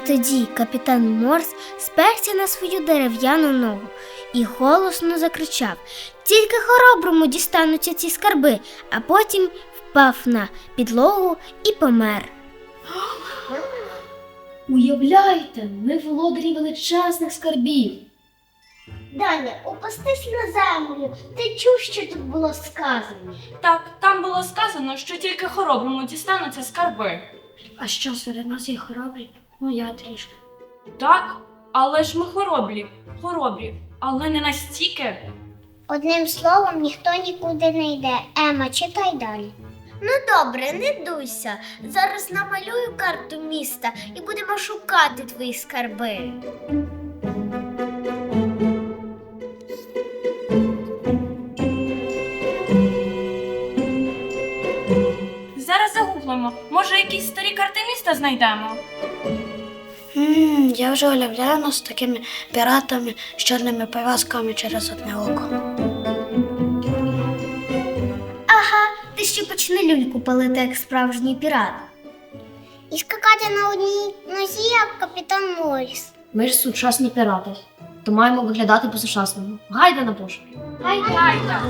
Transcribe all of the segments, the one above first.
тоді капітан Морс сперся на свою дерев'яну ногу і голосно закричав: Тільки хороброму дістануться ці скарби, а потім впав на підлогу і помер. Уявляйте, ми володарі величезних скарбів. Даня, опустись на землю. Ти чув, що тут було сказано. Так, там було сказано, що тільки хороброму дістануться скарби. А що серед нас є хоробрі? Ну я трішки. Так, але ж ми хоробрі, хоробрі, але не настільки. Одним словом, ніхто нікуди не йде. Ема, читай далі. Ну добре, не дуйся. Зараз намалюю карту міста і будемо шукати твої скарби. Зараз загуглимо, може якісь старі карти міста знайдемо. М я вже уявляю нас з такими піратами з чорними пов'язками через одне око. Ага, ти ще почни люльку палити, як справжній пірат. І скакати на одній нозі, як капітан Моріс. Ми ж сучасні пірати, то маємо виглядати по-сучасному. Гайда на пошук. Гайда!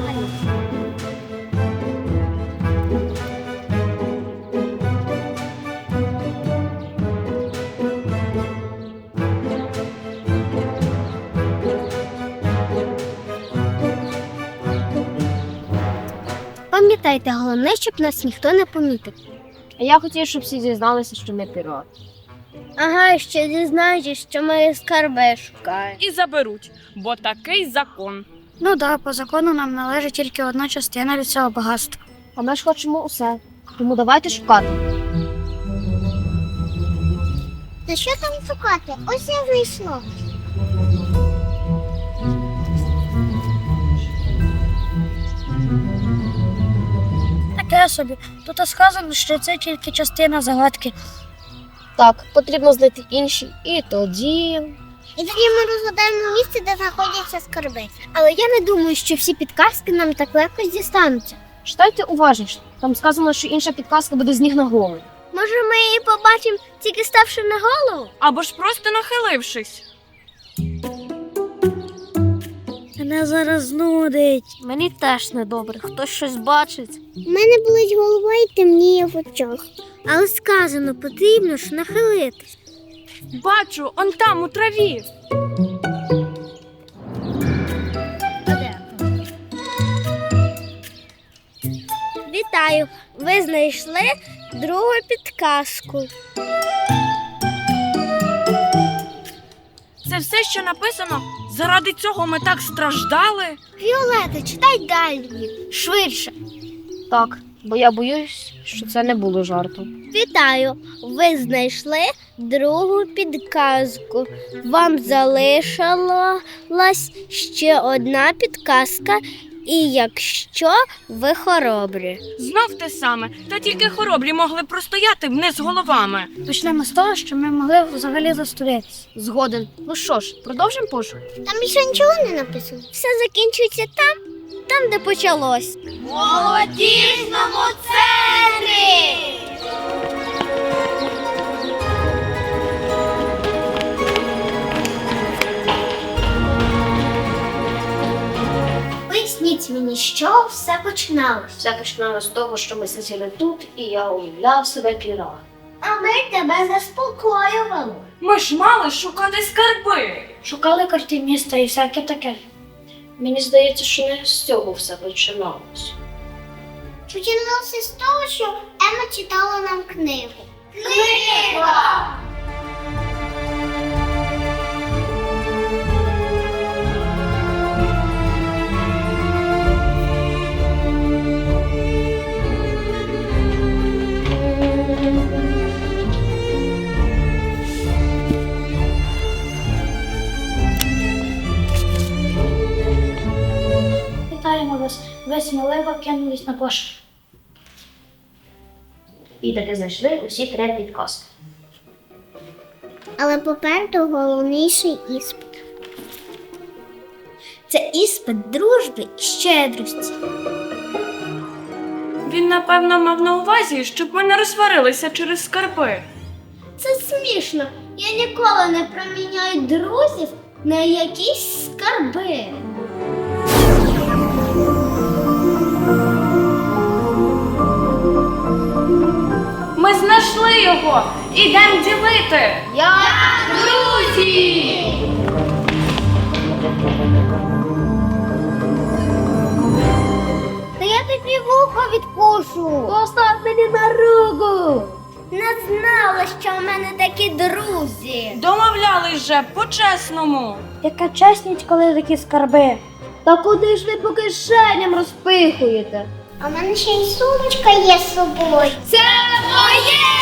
Пам'ятайте, головне, щоб нас ніхто не помітив. А я хотів, щоб всі дізналися, що ми пірати. Ага, ще дізнаєтесь, що ми скарби шукаємо. І заберуть, бо такий закон. Ну так, по закону нам належить тільки одна частина від цього багатства. А ми ж хочемо усе. Тому давайте шукати. Та що там шукати? Ось я знайшла. Таке собі. Тут сказано, що це тільки частина загадки. Так, потрібно знайти інші. І тоді. І тоді ми розгадаємо місце, де знаходяться скарби. Але я не думаю, що всі підказки нам так легко дістануться. Читайте уважніше. Там сказано, що інша підказка буде з ніг на голову. Може, ми її побачимо, тільки ставши на голову? Або ж просто нахилившись. Мене зараз нудить. Мені теж недобре. Хтось щось бачить. У мене болить голова і темніє в очах. Але сказано, потрібно ж нахилитись. Бачу, он там у траві. Вітаю! Ви знайшли другу підказку. Це все, що написано. Заради цього ми так страждали. Віолета, читай далі. Швидше. Так, бо я боюсь, що це не було жартом. Вітаю! Ви знайшли другу підказку. Вам залишилась ще одна підказка, і якщо ви хоробрі. Знов те саме, та тільки хоробрі могли простояти вниз головами. Почнемо з того, що ми могли взагалі застудитися. Згоден. Ну що ж, продовжимо пошук. Там більше нічого не написано. Все закінчується там, там, де почалось. Молодіжному центрі! Що все починалось. Все починалося з того, що ми сиділи тут, і я уявляв себе піратом. А ми тебе заспокоювали. Ми ж мали шукати скарби. Шукали карти міста і всяке таке. Мені здається, що не з цього все починалося. Починалося з того, що Ема читала нам книгу. Книга! Вітаємо вас. Ви сміливо кинулись на пошук. І таки знайшли усі три підказки. Але попереду головніший іспит. Це іспит дружби і щедрості. Він, напевно, мав на увазі, щоб ми не розсварилися через скарби. Це смішно. Я ніколи не проміняю друзів на якісь скарби. Ми знайшли його! Ідемо ділити! Я Друзі! Та я тобі вухо відкушу. Постав мені на руку. Не знала, що в мене такі друзі. Домовлялись же по-чесному. Яка чесність, коли такі скарби. Та куди ж ви по кишеням розпихуєте? А в мене ще й сумочка є з собою. Це Oh yeah!